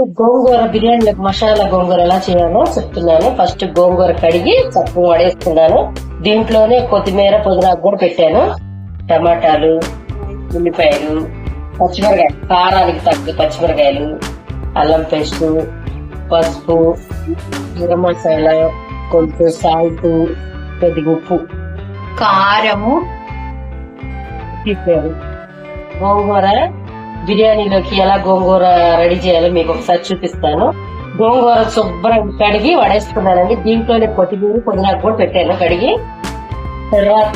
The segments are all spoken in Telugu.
గోంగూర బిర్యానీలకు మసాలా గోంగూర ఎలా చేయాలో చెప్తున్నాను. ఫస్ట్ గోంగూర కడిగి చప్పు వడేస్తున్నాను దీంట్లోనే కొత్తిమీర పుదీనా కూడా పెట్టాను. టమాటాలు ఉల్లిపాయలు పచ్చిమిరకాయలు కారానికి తగ్గ పచ్చిమిరకాయలు అల్లం పేస్ట్ పసుపు గరం మసాలా కొంచెం సాల్ట్ కొద్దిగా ఉప్పు కారము. గోంగూర బిర్యానీలోకి ఎలా గోంగూర రెడీ చేయాలో మీకు ఒకసారి చూపిస్తాను. గోంగూర శుభ్రం కడిగి వడేసుకున్నానండి. దీంట్లోనే కొత్తిమీర పుదీనా కూడా పెట్టాను కడిగి. తర్వాత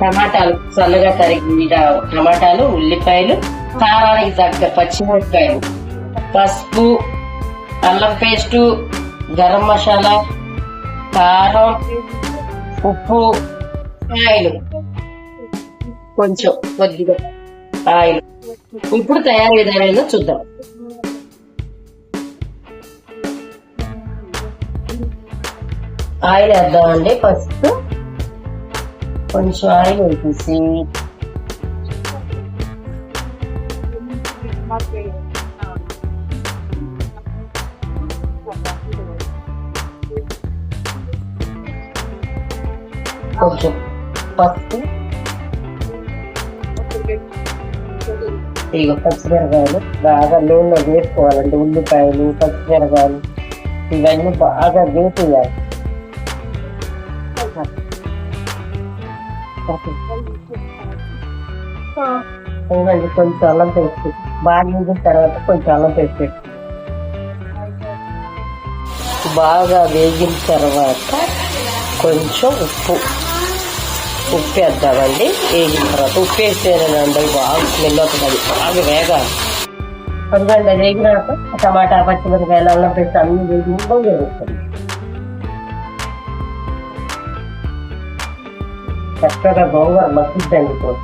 టమాటాలు చల్లగా తరిగి టమాటాలు ఉల్లిపాయలు కారానికి తగ్గ పచ్చిమిరపకాయలు పసుపు అల్లం పేస్టు గరం మసాలా కారం ఉప్పు ఆయిల్. కొంచెం కొద్దిగా ఆయిల్. ఇప్పుడు తయారు చూద్దాం. ఆయిల్ వేద్దామండి ఫస్ట్. కొంచెం ఆయిల్ వేసేసి. కొంచెం పసుపు ఇక పచ్చిమిరకాయలు బాగా నూనెలో వేసుకోవాలండి. ఉల్లిపాయలు పచ్చిమిరకాయలు ఇవన్నీ బాగా వేసేయాలి. ఇవ్వండి కొంచెం అల్లం పేస్ట్. బాగా వేసిన తర్వాత కొంచెం అల్లం పేస్ట్ బాగా వేగిన తర్వాత కొంచెం ఉప్పు. ఉప్పు వేద్దామండి వేగిన తర్వాత ఉప్పు వేస్తేనండి బాగా స్మెల్ అవుతుంది బాగా వేగాలి అందుకండి వేగినాక టమాటా పచ్చిమిరకాయలు అల్లం పెట్టి అన్ని వేగి వేగుతుంది చక్కగా గోంగూర మగ్గిద్దండి ఇప్పుడు.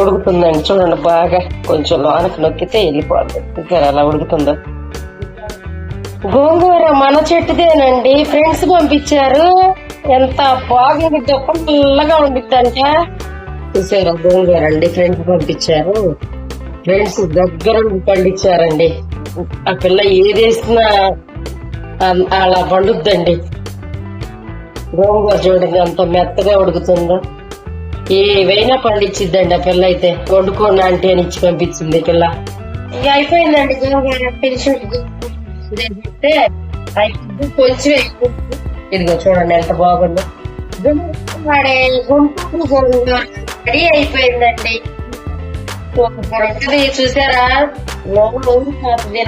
ఉడుకుతుందండి. చూడండి బాగా కొంచెం లోనకి నొక్కితే వెళ్ళిపోద్ది. ఇంకా అలా ఉడుకుతుందో. గోంగూర మన చెట్టుదేనండి. ఫ్రెండ్స్ పంపించారు. ఎంత బాగుంది పుల్లగా ఉండిద్దంట. చూసారా గోంగూర అండి. ఫ్రెండ్స్ పంపించారు. ఫ్రెండ్స్ దగ్గర పండించారండి. ఆ పిల్ల ఏది వేసినా అలా పండుద్దండి. గోంగూర చూడండి అంత మెత్తగా ఉడుకుతుందో. ఏవైనా పండించిద్దండి ఆ పిల్ల అయితే. వండుకోండి అంటే అని ఇచ్చి పంపించింది పిల్ల. ఇక అయిపోయిందండి గోంగూర పిలిచి చెప్తే అయిపోయింది కొంచెం ఎక్కువ. ఇదిగో చూడండి ఎంత బాగుందో వాడే గుంటూరు రెడీ అయిపోయిందండి సూపర్ ఉంటుంది చూసారా లోపల ఊరిపోతుంది